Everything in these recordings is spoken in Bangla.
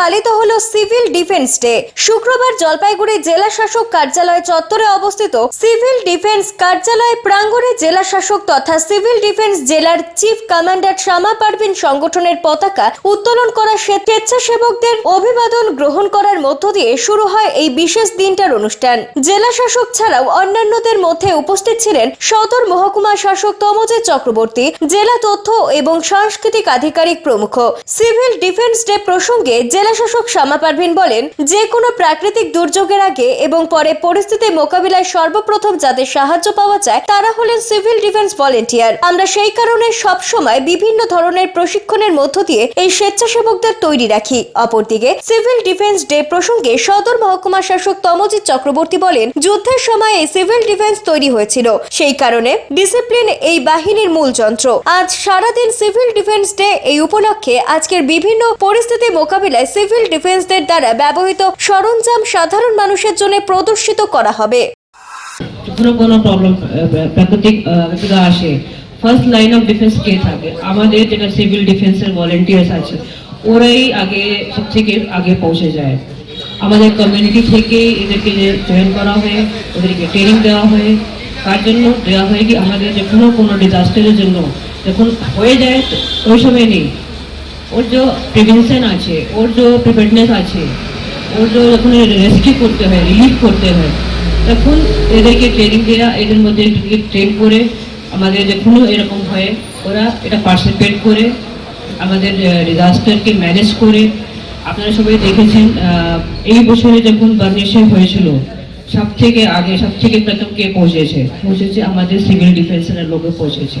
পালিত হলো সিভিল ডিফেন্স ডে। শুক্রবার জলপাইগুড়ি জেলা শাসক কার্যালয় চত্বরে অবস্থিত সিভিল ডিফেন্স কার্যালয় প্রাঙ্গণে জেলা শাসক তথা সিভিল ডিফেন্স জেলার চিফ কমান্ডার শামা পারভিন সংগঠনের পতাকা উত্তোলন করা স্বেচ্ছাসেবকদের অভিবাদন গ্রহণ করার মধ্য দিয়ে শুরু হয় এই বিশেষ দিনটার অনুষ্ঠান। জেলা শাসক ছাড়াও অন্যান্যদের মধ্যে উপস্থিত ছিলেন সদর মহকুমা শাসক তমজিৎ চক্রবর্তী, জেলা তথ্য এবং সাংস্কৃতিক আধিকারিক প্রমুখ। সিভিল ডিফেন্স ডে প্রসঙ্গে জেলা শাসক শ্যামা পারভিন বলেন, যে কোনো প্রাকৃতিক দুর্যোগের আগে এবং পরে পরিস্থিতি মোকাবিলায় সর্বপ্রথম যাদের সাহায্য পাওয়া যায় তারা হলেন সিভিল ডিফেন্স ভলেন্টিয়ার। আমরা সেই কারণে সব সময় বিভিন্ন ধরনের প্রশিক্ষণের মধ্য দিয়ে এই স্বেচ্ছাসেবকদের তৈরি রাখি। অপরদিকে, সিভিল ডিফেন্স ডে প্রসঙ্গে সদর মহকুমা শাসক তমজিৎ চক্রবর্তী বলেন, যুদ্ধের সময় এই সিভিল ডিফেন্স তৈরি হয়েছিল। সেই কারণে ডিসিপ্লিন এই বাহিনীর মূল যন্ত্র। আজ সারাদিন সিভিল ডিফেন্স ডে এই উপলক্ষে আজকের বিভিন্ন পরিস্থিতি মোকাবিলায় সিভিল ডিফেন্সদের দ্বারা ব্যবহৃত সরঞ্জাম সাধারণ মানুষের জন্য প্রদর্শিত করা হবে। কোনো প্রবলেম প্রাকৃতিক বিপদা আসে ফার্স্ট লাইন অফ ডিফেন্স কে থাকে? আমাদের যেটা সিভিল ডিফেন্সের ভলেন্টিয়ার্স আছে, ওরাই আগে সব থেকে আগে পৌঁছে যায়। আমাদের কমিউনিটি থেকে এদেরকে জয়েন করা হয়, ওদেরকে ট্রেনিং দেওয়া হয়। তার জন্য দেওয়া হয় কি, আমাদের যে কোনো কোনো ডিজাস্টারের জন্য যখন হয়ে যায় ওই সময় নেই। ওর যে প্রিভেনশন আছে, ওর যে প্রিপেয়ারনেস আছে, ওর যে যখন রেস্কিউ করতে হয় রিলিফ করতে হয়, তখন এদেরকে ট্রেনিং দেওয়া এদের মধ্যে ট্রেন করে, আমাদের যখনও এরকম হয়, ওরা এটা পার্টিসিপেট করে, আমাদের ডিজাস্টারকে ম্যানেজ করে। আপনারা সবাই দেখেছেন এই বছরে যখন বার্নিশে হয়েছিল সব থেকে আগে সব থেকে প্রথম কে পৌঁছেছে? পৌঁছেছে আমাদের সিভিল ডিফেন্সের লোকে পৌঁছেছে।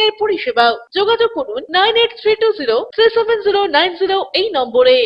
এর পরিষেবা যোগাযোগ করুন nine eight three two zero three seven zero nine zero এই নম্বরে।